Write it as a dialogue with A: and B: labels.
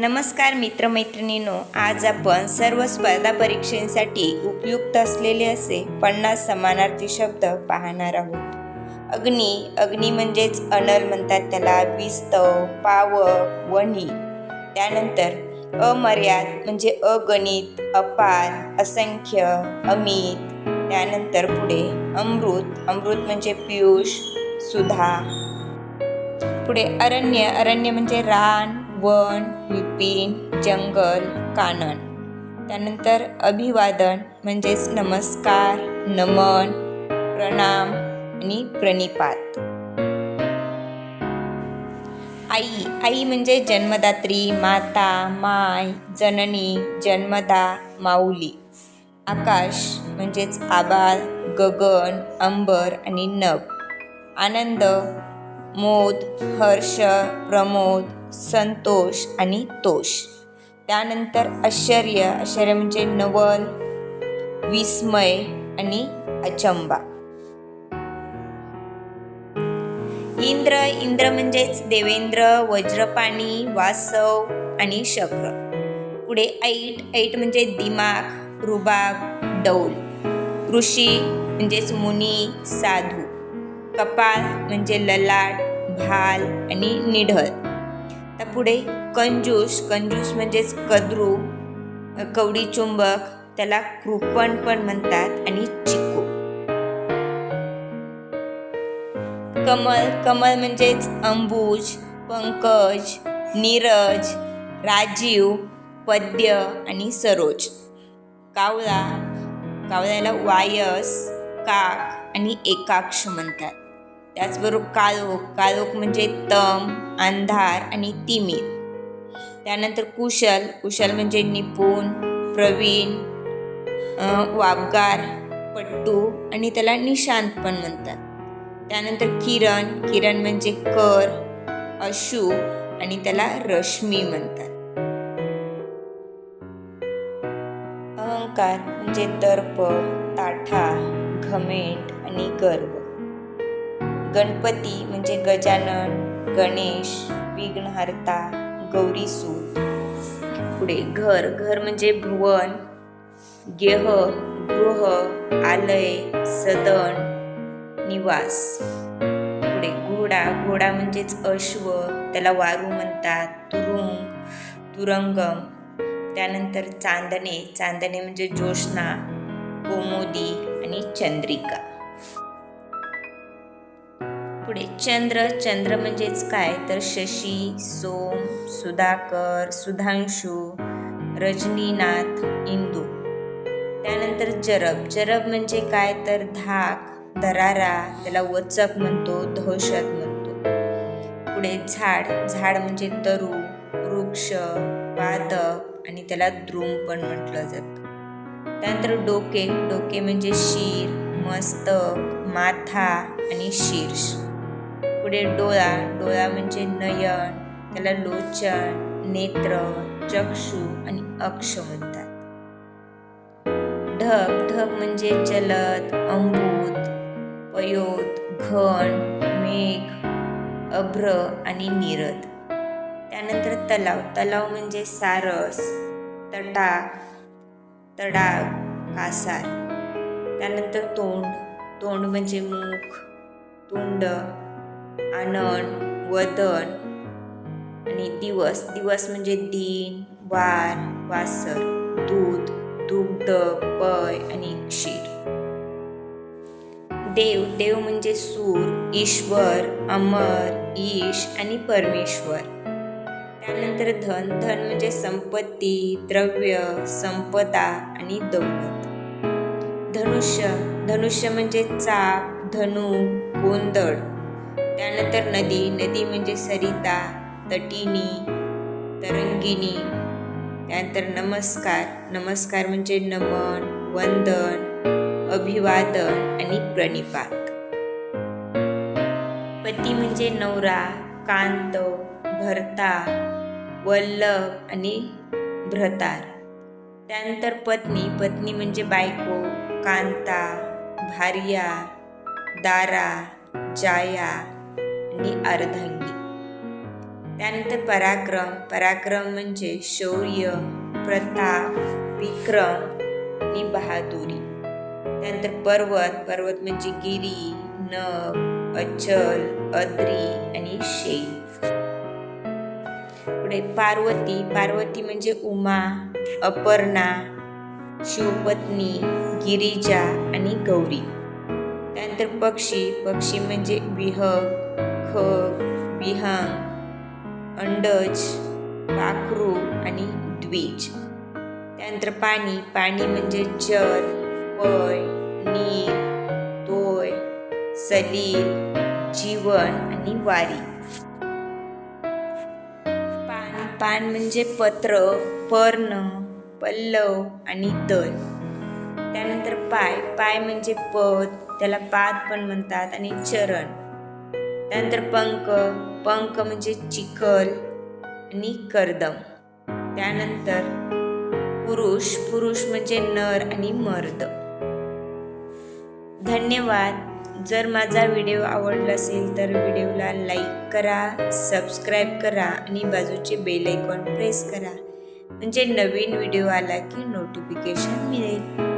A: नमस्कार मित्रमैत्रिणींनो आज आपण सर्व स्पर्धा परीक्षेसाठी उपयुक्त असलेले असे पन्नास समानार्थी शब्द पाहणार आहोत. अग्नी अग्नी म्हणजेच अनल म्हणतात त्याला विस्तव पावक वणी. त्यानंतर अमर्याद म्हणजे अगणित अपार असंख्य अमित. त्यानंतर पुढे अमृत अमृत म्हणजे पियुष सुधा. पुढे अरण्य अरण्य म्हणजे रान. वन विपिन जंगल कानन. त्यानंतर अभिवादन म्हणजेच नमस्कार नमन प्रणाम आणि प्रणिपात. आई आई म्हणजे जन्मदात्री माता माय जननी जन्मदा माऊली. आकाश म्हणजेच आबाल गगन अंबर आणि नभ. आनंद मोद हर्ष प्रमोद संतोष आणि तोष. त्यानंतर आश्चर्य आश्चर्य म्हणजे नवल विस्मय आणि अचंबा. इंद्र इंद्र म्हणजेच देवेंद्र वज्रपाणी वासव आणि शक्र. पुढे ऐट ऐट म्हणजे दिमाग रुबाब डौल. ऋषी म्हणजेच मुनी साधू. कपाल म्हणजे ललाट भाल आणि निढळ. तर पुढे कंजूस कंजूस म्हणजेच कद्रू कवडी चुंबक त्याला कृपण पण म्हणतात आणि चिकू. कमल कमल म्हणजेच अंबुज पंकज नीरज राजीव पद्य आणि सरोज. कावळा कावळ्याला वायस काक आणि एकाक्ष म्हणतात. त्याचबरोबर काळोख काळोख म्हणजे तम अंधार आणि तिमिर. त्यानंतर कुशल कुशल म्हणजे निपुण प्रवीण वाबगार पट्टू आणि त्याला निशांत पण म्हणतात. त्यानंतर किरण किरण म्हणजे कर अशू आणि त्याला रश्मी म्हणतात. अहंकार म्हणजे दर्प ताठा घमेंट आणि गर्व. गणपती म्हणजे गजानन गणेश विघ्नहर्ता गौरीसूत पुढे घर घर म्हणजे भुवन गेह गृह आलय सदन निवास. पुढे घोडा घोडा म्हणजेच अश्व त्याला वारू म्हणतात तुरुंग तुरंगम. त्यानंतर चांदणे चांदणे म्हणजे जोशना कोमोदी आणि चंद्रिका. पुढे. चंद्र चंद्र म्हणजेच काय? तर शशी सोम सुधाकर सुधांशू रजनीनाथ इंदू. त्यानंतर जरब. जरब म्हणजे काय? तर धाक दरारा त्याला वचक म्हणतो दहशत म्हणतो. पुढे झाड. झाड म्हणजे तरु वृक्ष पादप आणि त्याला द्रुम पण म्हटलं जातं. त्यानंतर डोके. डोके म्हणजे शीर मस्तक माथा आणि शीर्ष. पुढे डोळा डोळा म्हणजे नयन त्याला लोचन नेत्र चक्षु आणि अक्ष म्हणतात. ढग ढग म्हणजे जलद अंबूत पयोत घन मेघ अभ्र आणि निरद. त्यानंतर तलाव तलाव म्हणजे सारस तटाक तडाग कासार. त्यानंतर तोंड तोंड म्हणजे मुख तोंड आनंद वदन आणि दिवस. दिवस म्हणजे दिन वार वासर दूध दुग्ध पय आणि क्षीर. देव. देव म्हणजे सूर ईश्वर अमर ईश आणि परमेश्वर. त्यानंतर धन. धन म्हणजे संपत्ती द्रव्य संपदा आणि दौलत. धनुष्य. धनुष्य म्हणजे चाप धनु गोंधळ. त्यानंतर नदी नदी म्हणजे सरिता तटिनी तरंगिणी त्यानंतर नमस्कार नमस्कार म्हणजे नमन वंदन अभिवादन आणि प्रणिपात पती म्हणजे नवरा कांत भरता वल्लभ आणि भ्रतार. त्यानंतर पत्नी पत्नी म्हणजे बायको कांता भार्या दारा जाया आणि अर्धांगी. त्यानंतर पराक्रम. पराक्रम म्हणजे शौर्य प्रताप विक्रम आणि बहादुरी. त्यानंतर पर्वत. पर्वत म्हणजे गिरी नग अचल अद्री आणि शेई पुढे पार्वती. पार्वती म्हणजे उमा अपर्णा शिवपत्नी गिरिजा आणि गौरी. त्यानंतर पक्षी. पक्षी म्हणजे विहग हो, खग विहंग अंडज पाखरू आणि द्विज. त्यानंतर पाणी पाणी म्हणजे जल पय नीर तोय सलील जीवन आणि वारी. पान पान म्हणजे पत्र पर्ण पल्लव आणि दल. त्यानंतर पाय पाय म्हणजे पद त्याला पाद पण म्हणतात आणि चरण. त्यानंतर पंख पंख म्हणजे चिखल आणि कर्दम. त्यानंतर पुरुष पुरुष म्हणजे नर आणि मर्द. धन्यवाद. जर माझा व्हिडिओ आवडला असेल तर व्हिडिओला लाईक करा सबस्क्राईब करा आणि बाजूचे बेल आयकॉन प्रेस करा. म्हणजे नवीन व्हिडिओ आला की नोटिफिकेशन मिळेल.